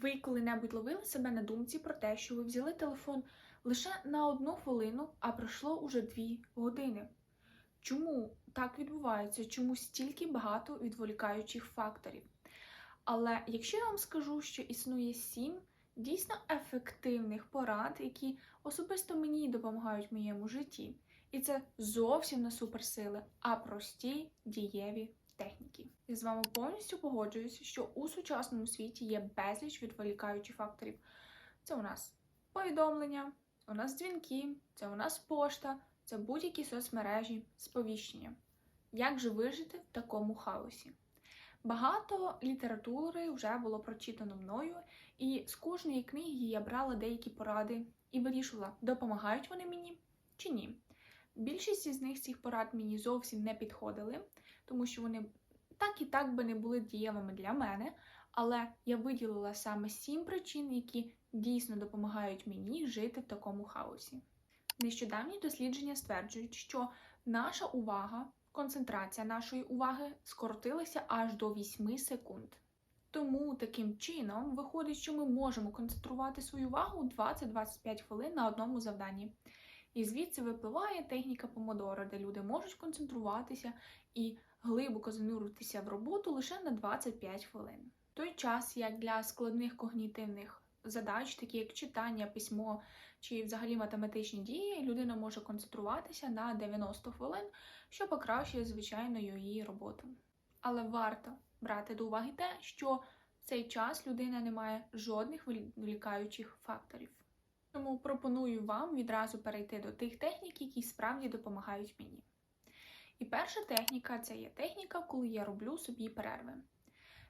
Ви коли-небудь ловили себе на думці про те, що ви взяли телефон лише на одну хвилину, а пройшло уже дві години. Чому так відбувається? Чому стільки багато відволікаючих факторів? Але якщо я вам скажу, що існує сім дійсно ефективних порад, які особисто мені допомагають в моєму житті, і це зовсім не суперсили, а прості дієві техніки. Я з вами повністю погоджуюся, що у сучасному світі є безліч відволікаючих факторів. Це у нас повідомлення, у нас дзвінки, це у нас пошта, це будь-які соцмережі, сповіщення. Як же вижити в такому хаосі? Багато літератури вже було прочитано мною, і з кожної книги я брала деякі поради і вирішувала, допомагають вони мені чи ні. Більшість із них цих порад мені зовсім не підходили, тому що вони так і так би не були дієвими для мене. Але я виділила саме сім причин, які дійсно допомагають мені жити в такому хаосі. Нещодавні дослідження стверджують, що наша увага, концентрація нашої уваги скоротилася аж до 8 секунд. Тому таким чином виходить, що ми можемо концентрувати свою увагу 20-25 хвилин на одному завданні. І звідси випливає техніка помодоро, де люди можуть концентруватися і глибоко зануритися в роботу лише на 25 хвилин. В той час, як для складних когнітивних задач, такі як читання, письмо чи взагалі математичні дії, людина може концентруватися на 90 хвилин, що покращує, звичайно, її роботу. Але варто брати до уваги те, що в цей час людина не має жодних відволікаючих факторів. Тому пропоную вам відразу перейти до тих технік, які справді допомагають мені. І перша техніка це є техніка, коли я роблю собі перерви.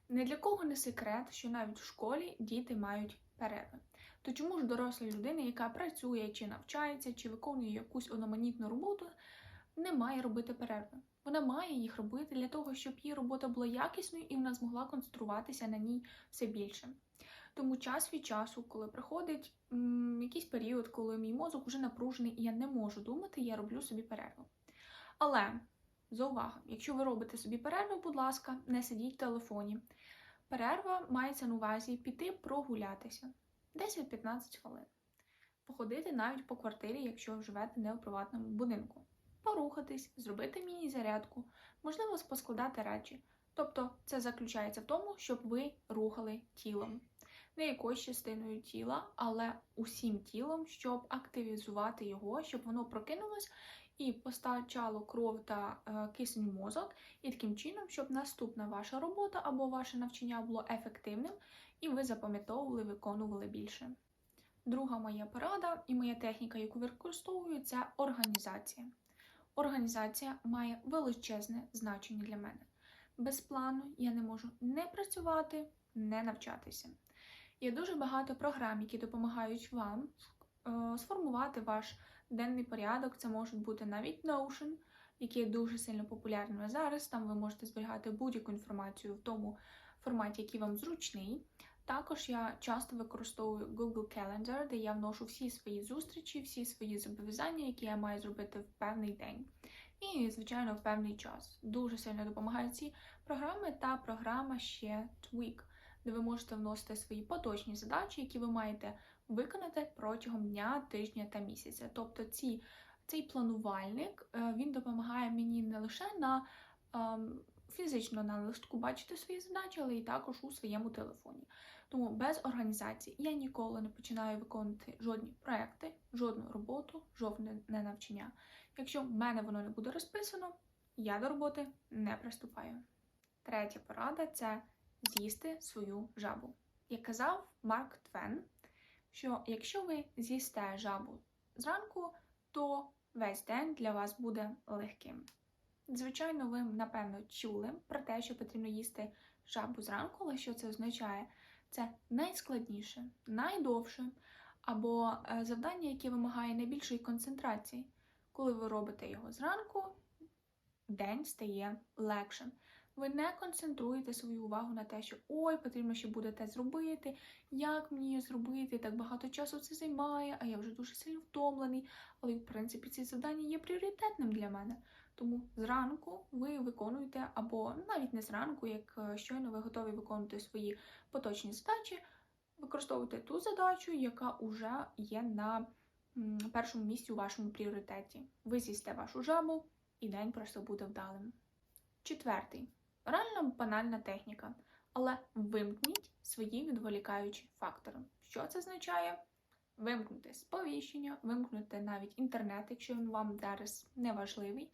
Не для кого не секрет, що навіть в школі діти мають перерви. То чому ж доросла людина, яка працює, чи навчається, чи виконує якусь одноманітну роботу, не має робити перерви? Вона має їх робити для того, щоб її робота була якісною і вона змогла концентруватися на ній все більше. Тому час від часу, коли приходить м, якийсь період, коли мій мозок вже напружений і я не можу думати, я роблю собі перерву. Але заувага, якщо ви робите собі перерву, будь ласка, не сидіть в телефоні. Перерва мається на увазі піти прогулятися 10-15 хвилин. Походити навіть по квартирі, якщо живете не у приватному будинку. Порухатись, зробити міні-зарядку, можливо, поскладати речі. Тобто це заключається в тому, щоб ви рухали тілом. Не якоюсь частиною тіла, але усім тілом, щоб активізувати його, щоб воно прокинулось і постачало кров та е, кисень в мозок, і таким чином, щоб наступна ваша робота або ваше навчання було ефективним, і ви запам'ятовували, виконували більше. Друга моя порада і моя техніка, яку використовую, це організація. Організація має величезне значення для мене. Без плану я не можу не працювати, не навчатися. Є дуже багато програм, які допомагають вам е, сформувати ваш денний порядок. Це можуть бути навіть Notion, який є дуже сильно популярним зараз. Там ви можете зберігати будь-яку інформацію в тому форматі, який вам зручний. Також я часто використовую Google Calendar, де я вношу всі свої зустрічі, всі свої зобов'язання, які я маю зробити в певний день. І, звичайно, в певний час. Дуже сильно допомагають ці програми та програма ще Tweak, де ви можете вносити свої поточні задачі, які ви маєте виконати протягом дня, тижня та місяця. Тобто ці, цей планувальник е, він допомагає мені не лише на ем, фізично на листку бачити свої задачі, але і також у своєму телефоні. Тому без організації я ніколи не починаю виконувати жодні проекти, жодну роботу, жодне навчання. Якщо в мене воно не буде розписано, я до роботи не приступаю. Третя порада це з'їсти свою жабу. Як казав Марк Твен, що якщо ви з'їсте жабу зранку, то весь день для вас буде легким. Звичайно, ви, напевно, чули про те, що потрібно їсти жабу зранку, але що це означає? Це найскладніше, найдовше або е, завдання, яке вимагає найбільшої концентрації. Коли ви робите його зранку, день стає легшим. Ви не концентруєте свою увагу на те, що ой, потрібно ще буде те зробити, як мені зробити, так багато часу це займає, а я вже дуже сильно втомлений. Але, в принципі, це завдання є пріоритетним для мене. Тому зранку ви виконуєте, або навіть не зранку, як е, щойно ви готові виконувати свої поточні задачі, використовуйте ту задачу, яка вже є на першому місці у вашому пріоритеті. Ви з'їсте вашу жабу, і день просто буде вдалим. Четвертий. Реально банальна техніка, але вимкніть свої відволікаючі фактори. Що це означає? Вимкнути сповіщення, вимкнути навіть інтернет, якщо він вам зараз не важливий.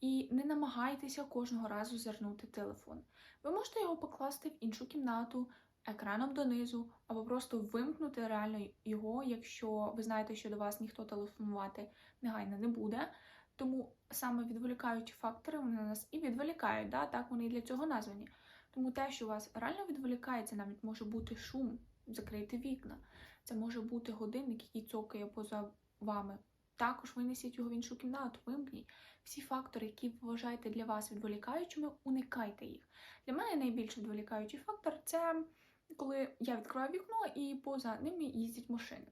І не намагайтеся кожного разу зернути телефон. Ви можете його покласти в іншу кімнату, екраном донизу, або просто вимкнути реально його, якщо ви знаєте, що до вас ніхто телефонувати негайно не буде. Тому саме відволікаючі фактори вони нас і відволікають, да? так вони і для цього названі. Тому те, що вас реально відволікає, це навіть може бути шум, закрийте вікна. Це може бути годинник, який цокає поза вами. Також винесіть його в іншу кімнату, вимкніть. Всі фактори, які ви вважаєте для вас відволікаючими, уникайте їх. Для мене найбільш відволікаючий фактор це коли я відкриваю вікно і поза ними їздять машини.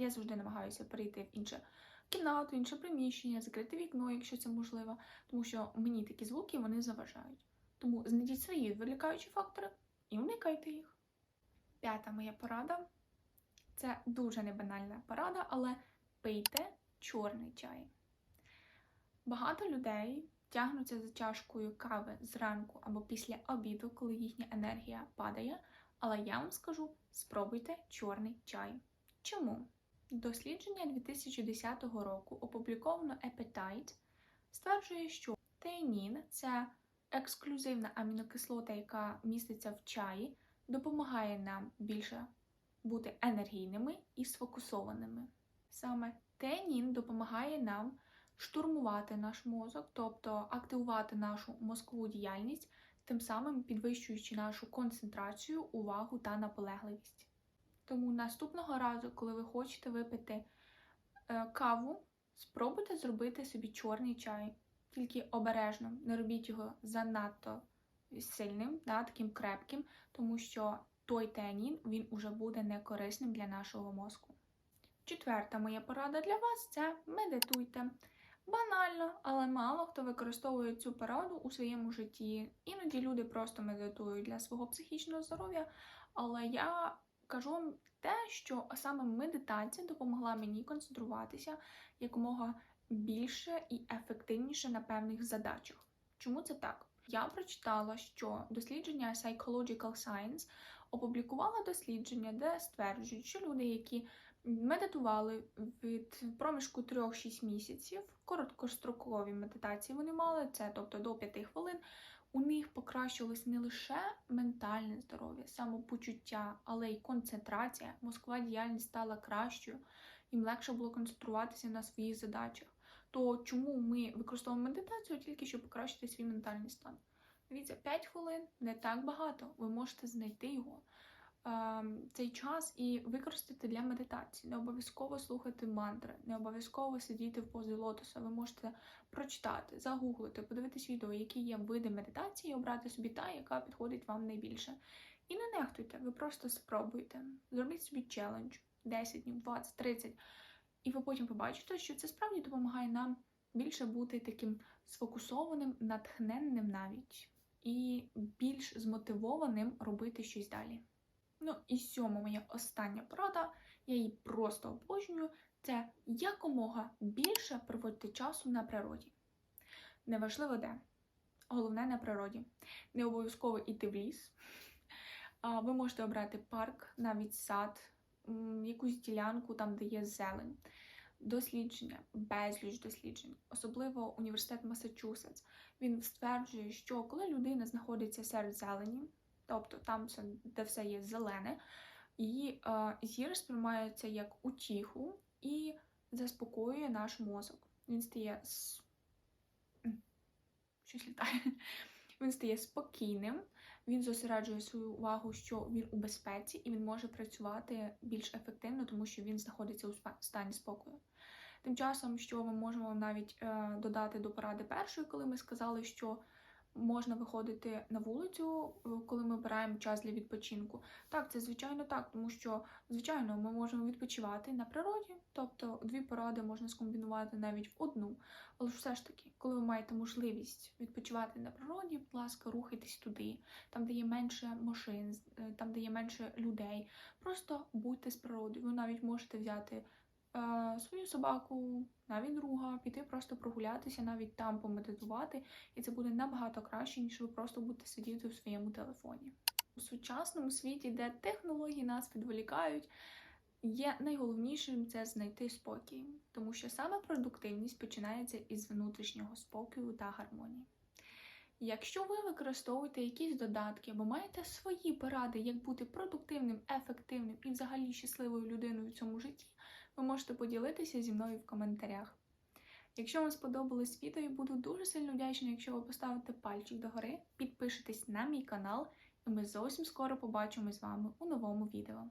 Я завжди намагаюся перейти в інше кімнату, інше приміщення, закрити вікно, якщо це можливо, тому що мені такі звуки вони заважають. Тому знайдіть свої відволікаючі фактори і уникайте їх. П'ята моя порада це дуже небанальна порада, але пийте чорний чай. Багато людей тягнуться за чашкою кави зранку або після обіду, коли їхня енергія падає. Але я вам скажу: спробуйте чорний чай. Чому? Дослідження 2010 року, опубліковано Appetite, стверджує, що теанін – це ексклюзивна амінокислота, яка міститься в чаї, допомагає нам більше бути енергійними і сфокусованими. Саме теанін допомагає нам штурмувати наш мозок, тобто активувати нашу мозкову діяльність, тим самим підвищуючи нашу концентрацію, увагу та наполегливість. Тому наступного разу, коли ви хочете випити е, каву, спробуйте зробити собі чорний чай. Тільки обережно, не робіть його занадто сильним, да, таким крепким, тому що той теанін він уже буде некорисним для нашого мозку. Четверта моя порада для вас це медитуйте. Банально, але мало хто використовує цю пораду у своєму житті. Іноді люди просто медитують для свого психічного здоров'я. Але я кажу вам те, що саме медитація допомогла мені концентруватися якомога більше і ефективніше на певних задачах. Чому це так? Я прочитала, що дослідження Psychological Science опублікувало дослідження, де стверджують, що люди, які медитували від проміжку 3-6 місяців, короткострокові медитації вони мали, це тобто до 5 хвилин. У них покращилось не лише ментальне здоров'я, самопочуття, але й концентрація. Москва діяльність стала кращою, їм легше було концентруватися на своїх задачах. То чому ми використовуємо медитацію тільки щоб покращити свій ментальний стан? Дивіться, 5 хвилин не так багато. Ви можете знайти його цей час і використати для медитації. Не обов'язково слухати мантри, не обов'язково сидіти в позі лотоса. Ви можете прочитати, загуглити, подивитись відео, які є види медитації, і обрати собі та, яка підходить вам найбільше. І не нехтуйте, ви просто спробуйте. Зробіть собі челендж 10 днів, 20, 30. І ви потім побачите, що це справді допомагає нам більше бути таким сфокусованим, натхненним навіть, і більш змотивованим робити щось далі. Ну і сьома моя остання порада, я її просто обожнюю, це якомога більше проводити часу на природі. Неважливо де. Головне на природі. Не обов'язково йти в ліс. Ви можете обрати парк, навіть сад, якусь ділянку там, де є зелень. Дослідження, безліч досліджень, особливо університет Масачусетс. Він стверджує, що коли людина знаходиться серед зелені, тобто там, де все є зелене, і е, зір сприймається як утіху і заспокоює наш мозок. Він стає щось літає. Він стає спокійним, він зосереджує свою увагу, що він у безпеці, і він може працювати більш ефективно, тому що він знаходиться у стані спокою. Тим часом, що ми можемо навіть е, додати до поради першої, коли ми сказали, що можна виходити на вулицю, е, коли ми обираємо час для відпочинку. Так, це звичайно так, тому що звичайно ми можемо відпочивати на природі, тобто дві поради можна скомбінувати навіть в одну. Але ж все ж таки, коли ви маєте можливість відпочивати на природі, будь ласка, рухайтесь туди, там, де є менше машин, е, там, де є менше людей. Просто будьте з природою. Ви навіть можете взяти свою собаку, навіть друга, піти просто прогулятися, навіть там помедитувати, і це буде набагато краще, ніж ви просто будете сидіти у своєму телефоні. У сучасному світі, де технології нас відволікають, є найголовнішим це знайти спокій, тому що саме продуктивність починається із внутрішнього спокою та гармонії. Якщо ви використовуєте якісь додатки або маєте свої поради, як бути продуктивним, ефективним і взагалі щасливою людиною в цьому житті, ви можете поділитися зі мною в коментарях. Якщо вам сподобалось відео, я буду дуже сильно вдячна, якщо ви поставите пальчик догори, підпишетесь на мій канал, і ми зовсім скоро побачимось з вами у новому відео.